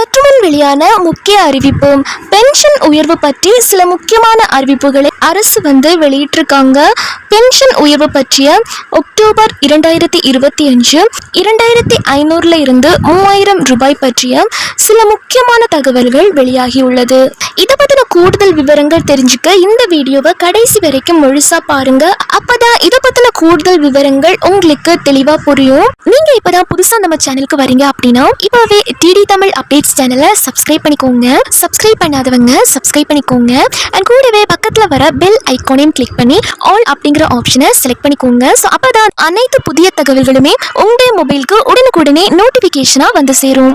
சற்றுமுன் வெளியான முக்கிய அறிவிப்பு பென்ஷன் உயர்வு பற்றி சில முக்கியமான அறிவிப்புகளை அரசு வந்து வெளியிட்டிருக்காங்க. பென்ஷன் உயர்வு பற்றிய அக்டோபர் இரண்டாயிரத்தி இருபத்தி அஞ்சு இரண்டாயிரத்தி ஐநூறுல இருந்து மூவாயிரம் ரூபாய் பற்றிய சில முக்கியமான தகவல்கள் வெளியாகியுள்ளது. இதை பத்தின கூடுதல் விவரங்கள் தெரிஞ்சுக்க இந்த வீடியோவை கடைசி வரைக்கும் முழுசா பாருங்க. அப்பதான் இதை பத்தின கூடுதல் விவரங்கள் உங்களுக்கு தெளிவா புரியும். நீங்க இப்பதான் புதுசா நம்ம சேனலுக்கு வரீங்க அப்படின்னா இப்பவே டிடி தமிழ் அப்டேட்ஸ் சேனலை சப்ஸ்கிரைப் பண்ணிக்கோங்க. சப்ஸ்கிரைப் பண்ணாதவங்க சப்ஸ்கிரைப் பண்ணிக்கோங்க. அண்ட் கூடவே பக்கத்தில் வர பெல் ஐகானையும் கிளிக் பண்ணி ஆல் அப்படிங்கிற ஆப்ஷனை செலக்ட் பண்ணிக்கோங்க. ஸோ அப்போ தான் அனைத்து புதிய தகவல்களுமே உங்களுடைய மொபைலுக்கு உடனுக்குடனே நோட்டிஃபிகேஷனாக வந்து சேரும்.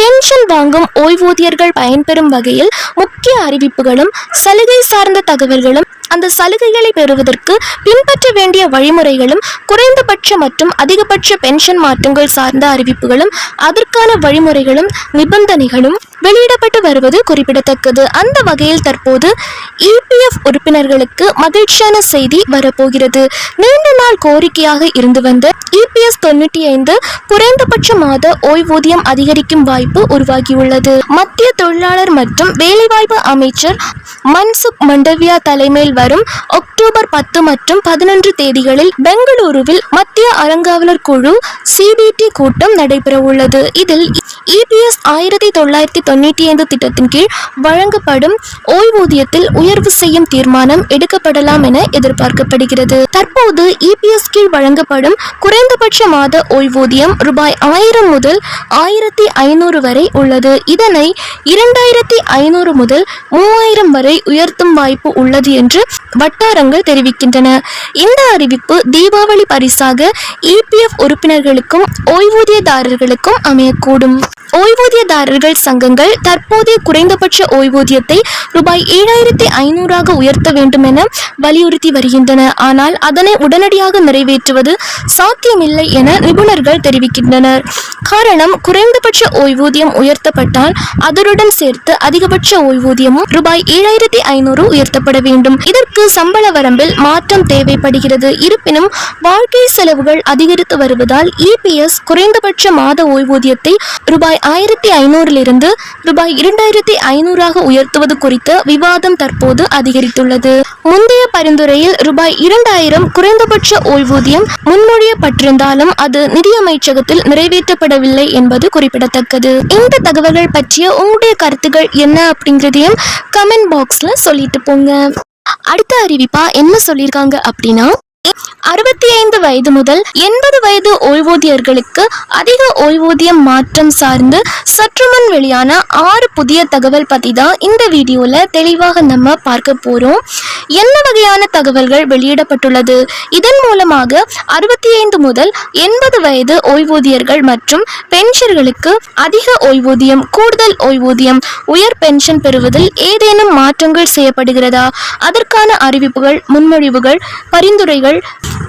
பென்ஷன் வாங்கும் ஓய்வூதியர்கள் பயன்பெறும் வகையில் முக்கிய அறிவிப்புகளும் சலுகை சார்ந்த தகவல்களும் அந்த சலுகைகளை பெறுவதற்கு பின்பற்ற வேண்டிய வழிமுறைகளும் குறைந்தபட்ச மற்றும் அதிகபட்ச பென்ஷன் மாற்றங்கள் சார்ந்த அறிவிப்புகளும் அதற்கான வழிமுறைகளும் நிபந்தனைகளும் வெளியிடப்பட்டு வருவது குறிப்பிடத்தக்கது. அந்த வகையில் தற்போது இபிஎஃப் உறுப்பினர்களுக்கு மகிழ்ச்சியான செய்தி வரப்போகிறது. நீண்ட நாள் கோரிக்கையாக இருந்து வந்த இபிஎஸ் தொண்ணூற்றி ஐந்து குறைந்தபட்ச மாத ஓய்வூதியம் அதிகரிக்கும் வாய்ப்பு உருவாகியுள்ளது. மத்திய தொழிலாளர் மற்றும் வேலைவாய்ப்பு அமைச்சர் மன்சுக் மண்டவியா தலைமையில் வரும் அக்டோபர் பத்து மற்றும் பதினொன்று தேதிகளில் பெங்களூருவில் மத்திய அறங்காவலர் குழு சிபிடி கூட்டம் நடைபெற உள்ளது இதில் இபிஎஸ் ஆயிரத்தி தொள்ளாயிரத்தி தொண்ணூற்றி ஐந்து திட்டத்தின் கீழ் வழங்கப்படும் ஓய்வூதியத்தில் உயர்வு செய்யும் தீர்மானம் எடுக்கப்படலாம் என எதிர்பார்க்கப்படுகிறது. தற்போது இபிஎஸ் கீழ் வழங்கப்படும் குறைந்தபட்ச மாத ஓய்வூதியம் ரூபாய் ஆயிரம் முதல் ஆயிரத்தி ஐநூறு வரை உள்ளது. இதனை இரண்டாயிரத்தி ஐநூறு முதல் மூவாயிரம் வரை உயர்த்தும் வாய்ப்பு உள்ளது என்று வட்டாரங்கள் தெரிவிக்கின்றன. இந்த அறிவிப்பு தீபாவளி பரிசாக இபிஎஃப் உறுப்பினர்களுக்கும் ஓய்வூதியதாரர்களுக்கும் அமையக்கூடும். ஓய்வூதியதாரர்கள் சங்கங்கள் தற்போதைய குறைந்தபட்ச ஓய்வூதியத்தை ரூபாய் ஏழாயிரத்தி ஐநூறாக உயர்த்த வேண்டும் என வலியுறுத்தி வருகின்றன. ஆனால் அதனை உடனடியாக நிறைவேற்றுவது சாத்தியமில்லை என நிபுணர்கள் தெரிவிக்கின்றனர். காரணம் குறைந்தபட்ச ஓய்வூதியம் உயர்த்தப்பட்டால் அதனுடன் சேர்த்து அதிகபட்ச ஓய்வூதியமும் ரூபாய் ஏழாயிரத்தி ஐநூறு உயர்த்தப்பட வேண்டும். இதற்கு சம்பள வரம்பில் மாற்றம் தேவைப்படுகிறது. இருப்பினும் வாழ்க்கை செலவுகள் அதிகரித்து வருவதால் இபிஎஸ் குறைந்தபட்ச மாத ஓய்வூதியத்தை ரூபாய் ஆயிரத்தி ஐநூறிலிருந்து ரூபாய் இரண்டாயிரத்தி ஐநூறாக உயர்த்துவது குறித்த விவாதம் தற்போது அதிகரித்துள்ளது. முந்தைய பரிந்துரையில் ரூபாய் இரண்டாயிரம் குறைந்தபட்ச ஓய்வூதியம் முன்மொழியப்பட்டிருந்தாலும் அது நிதியமைச்சகத்தில் நிறைவேற்றப்படவில்லை என்பது குறிப்பிடத்தக்கது. இந்த தகவல்கள் பற்றிய உங்களுடைய கருத்துக்கள் என்ன அப்படிங்கிறதையும் கமெண்ட் பாக்ஸ்ல சொல்லிட்டு போங்க. அடுத்த அறிவிப்பா என்ன சொல்லியிருக்காங்க அப்படின்னா அறுபத்தி ஐந்து வயது முதல் எண்பது வயது ஓய்வூதியர்களுக்கு அதிக ஓய்வூதியம் மாற்றம் சார்ந்து சற்று முன் வெளியான ஆறு புதிய தகவல் பற்றி தான் இந்த வீடியோல தெளிவாக நம்ம பார்க்க போறோம். என்ன வகையான தகவல்கள் வெளியிடப்பட்டுள்ளது? இதன் மூலமாக அறுபத்தி ஐந்து முதல் எண்பது வயது ஓய்வூதியர்கள் மற்றும் பென்ஷர்களுக்கு அதிக ஓய்வூதியம் கூடுதல் ஓய்வூதியம் உயர் பென்ஷன் பெறுவதில் ஏதேனும் மாற்றங்கள் செய்யப்படுகிறதா? அதற்கான அறிவிப்புகள் முன்மொழிவுகள் பரிந்துரைகள்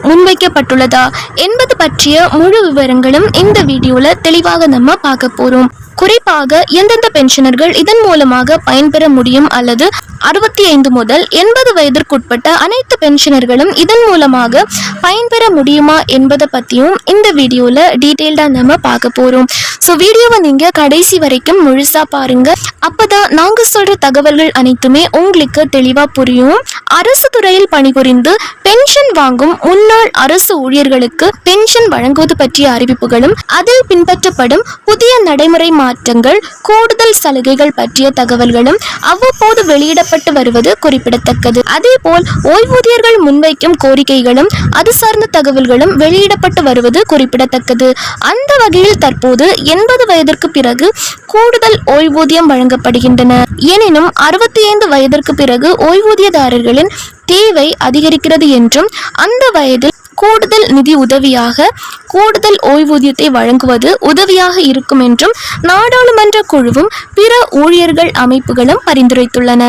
முன்வைக்கப்பட்டுள்ளதா என்பது பற்றிய முழு விவரங்களும் இந்த வீடியோல தெளிவாக நம்ம பார்க்க போறோம். குறிப்பாக எந்தெந்த பென்ஷனர்கள் இதன் மூலமாக பயன்பெற முடியும் அல்லது அறுபத்தி ஐந்து முதல் எண்பது வயதிற்குட்பட்ட அனைத்து பென்ஷனர்களும் இதன் மூலமாக பயன்பெற முடியுமா என்பதை பற்றியும் இந்த வீடியோவில் டீட்டெயில்டாக நம்ம பார்க்க போகிறோம் ஸோ வீடியோவை நீங்கள் கடைசி வரைக்கும் முழுசாக பாருங்க. அப்பதான் நாங்கள் சொல்கிற தகவல்கள் அனைத்துமே உங்களுக்கு தெளிவாக புரியும். அரசு துறையில் பணிபுரிந்து பென்ஷன் வாங்கும் முன்னாள் அரசு ஊழியர்களுக்கு பென்ஷன் வழங்குவது பற்றிய அறிவிப்புகளும் அதில் பின்பற்றப்படும் புதிய நடைமுறை மாற்றங்கள் கூடுதல் சலுகைகள் பற்றிய தகவல்களும் அவ்வப்போது வெளியிடப்பட்டு வருவது குறிப்பிடத்தக்கது. அதேபோல் ஓய்வூதியர்கள் முன்வைக்கும் கோரிக்கைகளும் அது சார்ந்த தகவல்களும் வெளியிடப்பட்டு வருவது குறிப்பிடத்தக்கது. அந்த வகையில் தற்போது எண்பது வயதிற்கு பிறகு கூடுதல் ஓய்வூதியம் வழங்கப்படுகின்றன. எனினும் அறுபத்தி ஐந்து வயதிற்கு பிறகு ஓய்வூதியதாரர்களின் தேவை அதிகரிக்கிறது என்றும் அந்த வயதில் கூடுதல் நிதி உதவியாக கூடுதல் ஓய்வூதியத்தை வழங்குவது உதவியாக இருக்கும் என்றும் நாடாளுமன்ற குழுவும் பிற ஊழியர்கள் அமைப்புகளும் பரிந்துரைத்துள்ளன.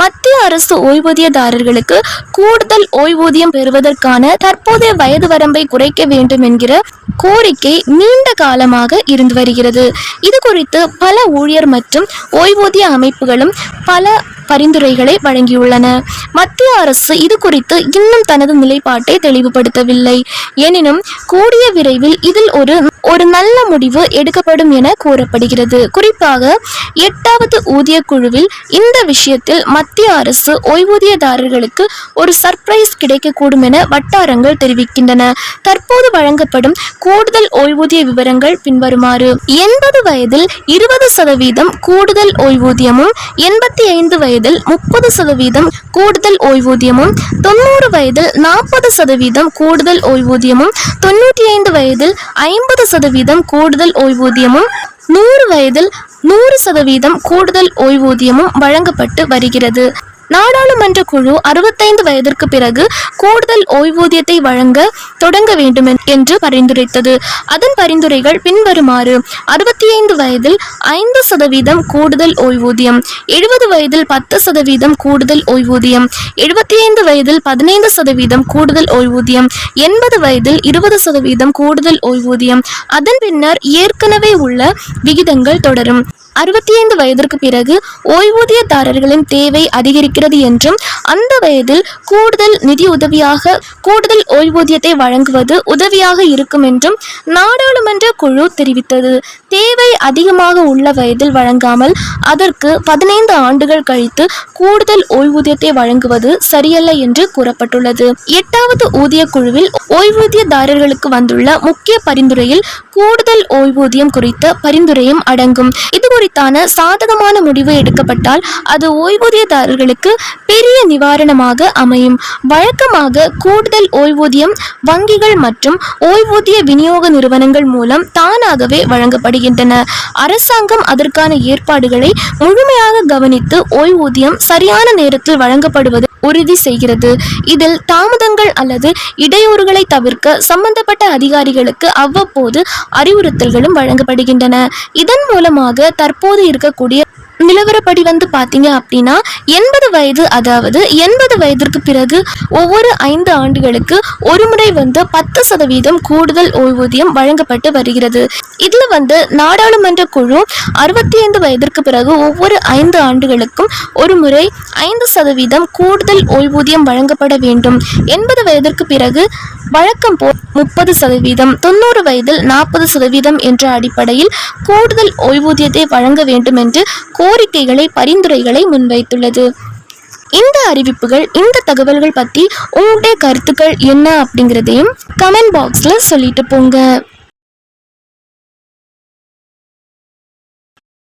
மத்திய அரசு ஓய்வூதியதாரர்களுக்கு கூடுதல் ஓய்வூதியம் பெறுவதற்கான தற்போதைய வயது வரம்பை குறைக்க வேண்டும் என்கிற கோரிக்கை நீண்ட காலமாக இருந்து வருகிறது. இது குறித்து பல ஊழியர் மற்றும் ஓய்வூதிய அமைப்புகளும் பல பரிந்துரைகளை வழங்கியுள்ளன. மத்திய அரசு இது குறித்து இன்னும் தனது நிலைப்பாட்டை தெளிவுபடுத்தவில்லை. எனினும் கூடிய விரைவில் இதில் ஒரு ஒரு நல்ல முடிவு எடுக்கப்படும் என கூறப்படுகிறது. குறிப்பாக எட்டாவது ஊதிய குழுவில் இந்த விஷயத்தில் மத்திய அரசு ஓய்வூதியதாரர்களுக்கு ஒரு சர்ப்ரைஸ் கிடைக்கக்கூடும் என வட்டாரங்கள் தெரிவிக்கின்றன. தற்போது வழங்கப்படும் கூடுதல் ஓய்வூதிய விவரங்கள் பின்வருமாறு எண்பது வயதில் இருபது சதவீதம் கூடுதல் ஓய்வூதியமும் எண்பத்தி ஐந்து வயதில் முப்பது சதவீதம் கூடுதல் ஓய்வூதியமும் தொண்ணூறு வயதில் நாற்பது சதவீதம் கூடுதல் ஓய்வூதியமும் தொண்ணூற்றி ஐந்து வயதில் ஐம்பது சதவீதம் கூடுதல் ஓய்வூதியமும் நூறு வயதில் நூறு சதவீதம் கூடுதல் ஓய்வூதியமும் வழங்கப்பட்டு வருகிறது. நாடாளுமன்ற குழு அறுபத்தைந்து வயதிற்கு பிறகு கூடுதல் ஓய்வூதியத்தை வழங்க தொடங்க வேண்டும் என்- என்று பரிந்துரைத்தது. அதன் பரிந்துரைகள் பின்வருமாறு அறுபத்தி ஐந்து வயதில் ஐந்து சதவீதம் கூடுதல் ஓய்வூதியம் எழுபது வயதில் பத்து சதவீதம் கூடுதல் ஓய்வூதியம் எழுபத்தி ஐந்து வயதில் பதினைந்து சதவீதம் கூடுதல் ஓய்வூதியம் எண்பது வயதில் இருபது சதவீதம் கூடுதல் ஓய்வூதியம். அதன் பின்னர் ஏற்கனவே உள்ள விகிதங்கள் தொடரும். அறுபத்தி ஐந்து வயதிற்கு பிறகு ஓய்வூதியதாரர்களின் தேவை அதிகரிக்கிறது என்றும் அந்த வயதில் கூடுதல் நிதி உதவியாக கூடுதல் ஓய்வூதியத்தை வழங்குவது உதவியாக இருக்கும் என்றும் நாடாளுமன்ற குழு தெரிவித்தது. தேவை அதிகமாக உள்ள வயதில் வழங்காமல் அதற்கு பதினைந்து ஆண்டுகள் கழித்து கூடுதல் ஓய்வூதியத்தை வழங்குவது சரியல்ல என்று கூறப்பட்டுள்ளது. எட்டாவது ஊதிய குழுவில் ஓய்வூதியதாரர்களுக்கு வந்துள்ள முக்கிய பரிந்துரையில் கூடுதல் ஓய்வூதியம் குறித்த பரிந்துரையும் அடங்கும். இது குறித்தான சாதகமான முடிவு எடுக்கப்பட்டால் அது ஓய்வூதியதாரர்களுக்கு பெரிய நிவாரணமாக அமையும். வழக்கமாக கூடுதல் ஓய்வூதியம் வங்கிகள் மற்றும் ஓய்வூதிய விநியோக நிறுவனங்கள் மூலம் தானாகவே வழங்கப்படுகின்றன. அரசாங்கம் அதற்கான ஏற்பாடுகளை முழுமையாக கவனித்து ஓய்வூதியம் சரியான நேரத்தில் வழங்கப்படுவது உறுதி செய்கிறது. இதில் தாமதங்கள் அல்லது இடையூறுகளை தவிர்க்க சம்பந்தப்பட்ட அதிகாரிகளுக்கு அவ்வப்போது அறிவுறுத்தல்களும் வழங்கப்படுகின்றன. இதன் மூலமாக தற்போது தற்போது இருக்கக்கூடிய நிலவரப்படி வந்து பார்த்தீங்க அப்படின்னா எண்பது வயது அதாவது எண்பது வயதிற்கு பிறகு ஒவ்வொரு ஐந்து ஆண்டுகளுக்கு ஒரு முறை வந்து பத்து சதவீதம் கூடுதல் ஓய்வூதியம் வழங்கப்பட்டு வருகிறது. இதில் வந்து நாடாளுமன்ற குழு அறுபத்தி ஐந்து வயதிற்கு பிறகு ஒவ்வொரு ஐந்து ஆண்டுகளுக்கும் ஒரு முறை ஐந்து சதவீதம் கூடுதல் ஓய்வூதியம் வழங்கப்பட வேண்டும். எண்பது வயதிற்கு பிறகு வழக்கம் போல் முப்பது சதவீதம் தொண்ணூறு வயதில் நாற்பது சதவீதம் என்ற அடிப்படையில் கூடுதல் ஓய்வூதியத்தை வழங்க வேண்டும் என்று கோரிக்கைகளை பரிந்துரைகளை முன்வைத்துள்ளது. இந்த அறிவிப்புகள் இந்த தகவல்கள் பற்றி உங்களுடைய கருத்துக்கள் என்ன அப்படிங்கிறதையும் கமெண்ட் பாக்ஸில் சொல்லிட்டு போங்க.